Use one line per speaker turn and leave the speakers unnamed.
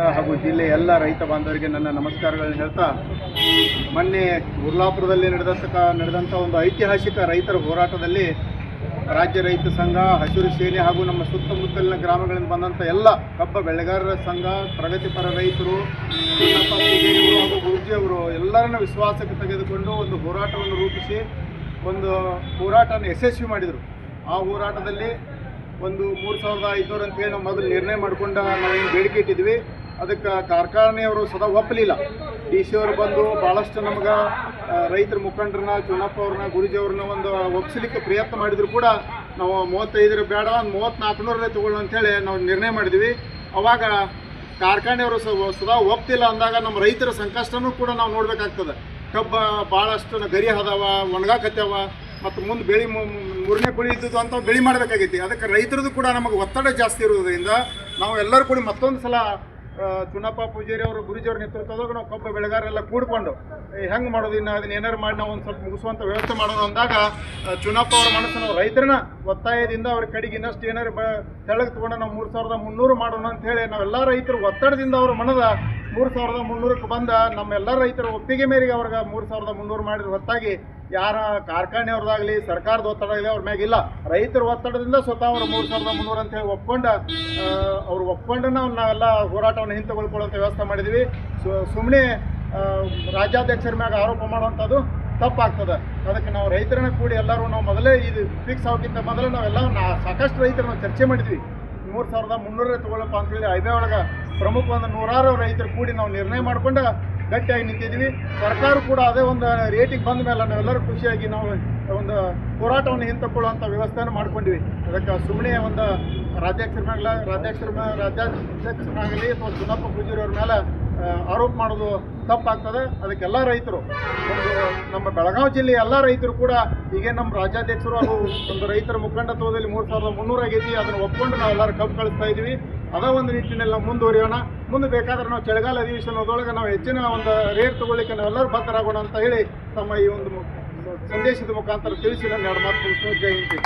ಹಾಗೂ ಜಿಲ್ಲೆಯ ಎಲ್ಲ ರೈತ ಬಾಂಧವರಿಗೆ ನನ್ನ ನಮಸ್ಕಾರಗಳನ್ನು ಹೇಳ್ತಾ, ಮೊನ್ನೆ ಗುರ್ಲಾಪುರದಲ್ಲಿ ನಡೆದಂತ ನಡೆದಂಥ ಒಂದು ಐತಿಹಾಸಿಕ ರೈತರ ಹೋರಾಟದಲ್ಲಿ ರಾಜ್ಯ ರೈತ ಸಂಘ, ಹಸಿರು ಸೇನೆ ಹಾಗೂ ನಮ್ಮ ಸುತ್ತಮುತ್ತಲಿನ ಗ್ರಾಮಗಳಿಂದ ಬಂದಂಥ ಎಲ್ಲ ಕಬ್ಬ ಬೆಳೆಗಾರರ ಸಂಘ, ಪ್ರಗತಿಪರ ರೈತರು ಹಾಗೂ ಗುರುಜಿಯವರು ಎಲ್ಲರನ್ನ ವಿಶ್ವಾಸಕ್ಕೆ ತೆಗೆದುಕೊಂಡು ಒಂದು ಹೋರಾಟವನ್ನು ರೂಪಿಸಿ ಒಂದು ಹೋರಾಟವನ್ನು ಯಶಸ್ವಿ ಮಾಡಿದರು. ಆ ಹೋರಾಟದಲ್ಲಿ ಒಂದು ಮೂರು ಸಾವಿರದ ಐದುನೂರು ಅಂತೇಳಿ ನಾವು ಮೊದಲು ನಿರ್ಣಯ ಮಾಡ್ಕೊಂಡ ನಾವು ಬೇಡಿಕೆ ಇಟ್ಟಿದ್ವಿ. ಅದಕ್ಕೆ ಕಾರ್ಖಾನೆಯವರು ಸದಾ ಒಪ್ಪಲಿಲ್ಲ. ಡಿ ಸಿ ಅವರು ಬಂದು ಭಾಳಷ್ಟು ನಮ್ಗೆ ರೈತರ ಮುಖಂಡರನ್ನ ಚುನಪ್ಪ ಅವ್ರನ್ನ, ಗುರುಜಿ ಅವ್ರನ್ನ ಒಂದು ಒಪ್ಪಿಸಲಿಕ್ಕೆ ಪ್ರಯತ್ನ ಮಾಡಿದ್ರು ಕೂಡ ನಾವು ಮೂವತ್ತೈದರ ಬೇಡ ಒಂದು ಮೂವತ್ತ್ನಾಲ್ಕುನೂರೇ ತೊಗೊಳ್ಳೋ ಅಂತೇಳಿ ನಾವು ನಿರ್ಣಯ ಮಾಡಿದ್ವಿ. ಅವಾಗ ಕಾರ್ಖಾನೆಯವರು ಸದಾ ಒಪ್ತಿಲ್ಲ ಅಂದಾಗ ನಮ್ಮ ರೈತರ ಸಂಕಷ್ಟನೂ ಕೂಡ ನಾವು ನೋಡಬೇಕಾಗ್ತದೆ. ಕಬ್ಬ ಭಾಳಷ್ಟು ಗರಿ ಅದಾವ, ಒಣಗಾಕತ್ತವ, ಮತ್ತು ಮುಂದೆ ಬೆಳೆ ಮೂರನೇ ಕುಳಿ ಇದ್ದದ್ದು ಅಂತ ಬೆಳೆ ಮಾಡಬೇಕಾಗೈತಿ. ಅದಕ್ಕೆ ರೈತರದ್ದು ಕೂಡ ನಮಗೆ ಒತ್ತಡ ಜಾಸ್ತಿ ಇರೋದ್ರಿಂದ ನಾವು ಎಲ್ಲರೂ ಕೂಡ ಮತ್ತೊಂದು ಸಲ ಚುನಪ್ಪ ಪೂಜಾರಿ ಅವರು ಗುರುಜಿಯವ್ರ ನೇತೃತ್ವದಾಗ ನಾವು ಕಬ್ಬು ಬೆಳೆಗಾರರೆಲ್ಲ ಕೂಡ್ಕೊಂಡು ಹೆಂಗೆ ಮಾಡೋದು ಇನ್ನು? ಅದನ್ನ ಏನಾರು ಮಾಡಿ ನಾವು ಒಂದು ಸ್ವಲ್ಪ ಮುಗಿಸುವಂಥ ವ್ಯವಸ್ಥೆ ಮಾಡೋದು ಅಂದಾಗ ಚುನಪ್ಪ ಅವ್ರ ಮನಸ್ಸು ನಾವು ರೈತರನ್ನ ಒತ್ತಾಯದಿಂದ ಅವ್ರ ಕಡೆಗೆ ಇನ್ನಷ್ಟು ಏನಾರು ಬ, ತೆಳಗೆ ತೊಗೊಂಡು ನಾವು ಮೂರು ಸಾವಿರದ ಮುನ್ನೂರು ಮಾಡೋಣ ಅಂತ ಹೇಳಿ ನಾವೆಲ್ಲ ರೈತರು ಒತ್ತಡದಿಂದ ಅವ್ರ ಮನದ ಮೂರು ಸಾವಿರದ ಮುನ್ನೂರಕ್ಕೆ ಬಂದ ನಮ್ಮೆಲ್ಲ ರೈತರ ಒಪ್ಪಿಗೆ ಮೇರೆಗೆ ಅವ್ರಿಗೆ ಮೂರು ಸಾವಿರದ ಮುನ್ನೂರು ಮಾಡಿದ ಹೊತ್ತಾಗಿ ಯಾರ ಕಾರ್ಖಾನೆಯವ್ರದ್ದಾಗಲಿ ಸರ್ಕಾರದ ಒತ್ತಡ ಇದೆ ಅವ್ರ ಮ್ಯಾಗಿಲ್ಲ ರೈತರ ಒತ್ತಡದಿಂದ ಸ್ವತಃ ಅವರು ಮೂರು ಸಾವಿರದ ಮುನ್ನೂರು ಅಂತ ಹೇಳಿ ಒಪ್ಕೊಂಡ ಅವ್ರು ಒಪ್ಕೊಂಡು ನಾವು ನಾವೆಲ್ಲ ಹೋರಾಟವನ್ನು ಹಿಂತೆಗೊಳ್ಕೊಳ್ಳೋಂಥ ವ್ಯವಸ್ಥೆ ಮಾಡಿದ್ವಿ. ಸುಮ್ಮನೆ ರಾಜ್ಯಾಧ್ಯಕ್ಷರ ಮ್ಯಾಗ ಆರೋಪ ಮಾಡುವಂಥದ್ದು ತಪ್ಪಾಗ್ತದೆ. ಅದಕ್ಕೆ ನಾವು ರೈತರನ್ನ ಕೂಡಿ ಎಲ್ಲರೂ ನಾವು ಮೊದಲೇ ಇದು ಫಿಕ್ಸ್ ಆಗೋಕ್ಕಿಂತ ಮೊದಲೇ ನಾವೆಲ್ಲ ನಾ, ಸಾಕಷ್ಟು ರೈತರನ್ನ ಚರ್ಚೆ ಮಾಡಿದ್ವಿ. ಮೂರು ಸಾವಿರದ ಮುನ್ನೂರೇ ತೊಗೊಳಪ್ಪ ಅಂತೇಳಿ ಐಬೆ ಒಳಗೆ ಪ್ರಮುಖ ಒಂದು ನೂರಾರು ರೈತರು ಕೂಡಿ ನಾವು ನಿರ್ಣಯ ಮಾಡ್ಕೊಂಡು ಗಟ್ಟಿಯಾಗಿ ನಿಂತಿದ್ದೀವಿ. ಸರ್ಕಾರ ಕೂಡ ಅದೇ ಒಂದು ರೇಟಿಗೆ ಬಂದ ಮೇಲೆ ನಾವೆಲ್ಲರೂ ಖುಷಿಯಾಗಿ ನಾವು ಒಂದು ಹೋರಾಟವನ್ನು ಹಿಂತಕೊಳ್ಳುವಂಥ ವ್ಯವಸ್ಥೆಯನ್ನು ಮಾಡ್ಕೊಂಡಿವಿ. ಅದಕ್ಕೆ ಸುಮ್ಮನೆ ಒಂದು ರಾಜ್ಯಾಧ್ಯಕ್ಷರ ಮೇಲೆ ರಾಜ್ಯಾಧ್ಯಕ್ಷರ ರಾಜ್ಯಾಧ್ಯಕ್ಷರಾಗಲಿ ಅಥವಾ ಚುನಪ್ಪ ಪೂಜಾರಿ ಮೇಲೆ ಆರೋಪ ಮಾಡೋದು ತಪ್ಪಾಗ್ತದೆ. ಅದಕ್ಕೆಲ್ಲ ರೈತರು ನಮ್ಮ ಬೆಳಗಾವಿ ಜಿಲ್ಲೆಯ ಎಲ್ಲ ರೈತರು ಕೂಡ ಈಗ ನಮ್ಮ ರಾಜ್ಯಾಧ್ಯಕ್ಷರು ಅದು ಒಂದು ರೈತರ ಮುಖಂಡತ್ವದಲ್ಲಿ ಮೂರು ಸಾವಿರದ ಮುನ್ನೂರು ಆಗೈತಿ. ಅದನ್ನು ಒಪ್ಕೊಂಡು ನಾವು ಎಲ್ಲರೂ ಕಬ್ಬು ಕಳಿಸ್ತಾ ಇದ್ವಿ. ಅದ ಒಂದು ನಿಟ್ಟಿನಲ್ಲಿ ನಾವು ಮುಂದುವರಿಯೋಣ ಮುಂದೆ ಬೇಕಾದ್ರೆ ನಾವು ಚಳಿಗಾಲ ಅಧಿವೇಶನದೊಳಗೆ ನಾವು ಹೆಚ್ಚಿನ ಒಂದು ರೇಟ್ ತಗೊಳ್ಳಿಕ್ಕೆ ನಾವೆಲ್ಲರೂ ಬದ್ಧರಾಗೋಣ ಅಂತ ಹೇಳಿ ತಮ್ಮ ಈ ಒಂದು ಸಂದೇಶದ ಮುಖಾಂತರ ತಿಳಿಸಿ ನಾನು ಎರಡು ಮಾತು ಜಯಂತಿ.